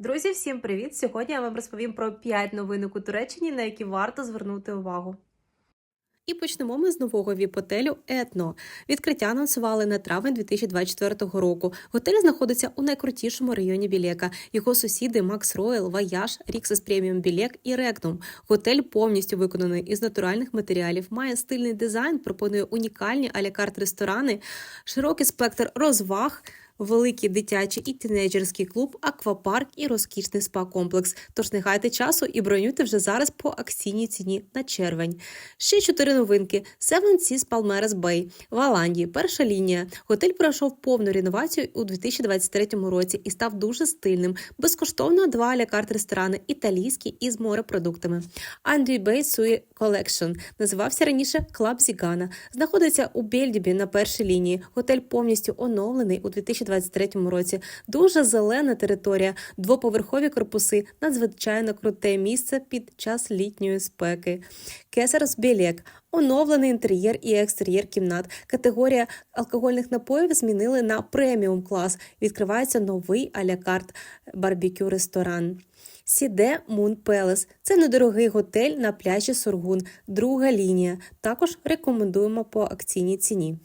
Друзі, всім привіт! Сьогодні я вам розповім про 5 новинок у Туреччині, на які варто звернути увагу. І почнемо ми з нового віп-отелю Етно. Відкриття анонсували на травень 2024 року. Готель знаходиться у найкрутішому районі Білека. Його сусіди Макс Роял, Вояж, Ріксес Преміум Білек і Рекнум. Готель повністю виконаний із натуральних матеріалів, має стильний дизайн, пропонує унікальні алякарт ресторани, широкий спектр розваг. Великий дитячий і тінейджерський клуб, аквапарк і розкішний спа-комплекс. Тож не гайте часу і бронюйте вже зараз по акційній ціні на червень. Ще чотири новинки: Seven Seas Palmeras Bay в Голландії. Перша лінія. Готель пройшов повну реновацію у 2023 році і став дуже стильним. Безкоштовно два алякарт ресторани італійські із морепродуктами. Андрій Бей Суї Collection називався раніше Клаб Зігана. Знаходиться у Бельдібі на першій лінії. Готель повністю оновлений у 2023 році. Дуже зелена територія, двоповерхові корпуси, надзвичайно круте місце під час літньої спеки. Кесарс Білек. Оновлений інтер'єр і екстер'єр кімнат. Категорія алкогольних напоїв змінили на преміум клас. Відкривається новий алякарт барбекю ресторан. Сіде Мун Пелес. Це недорогий готель на пляжі Сургун. Друга лінія. Також рекомендуємо по акційній ціні.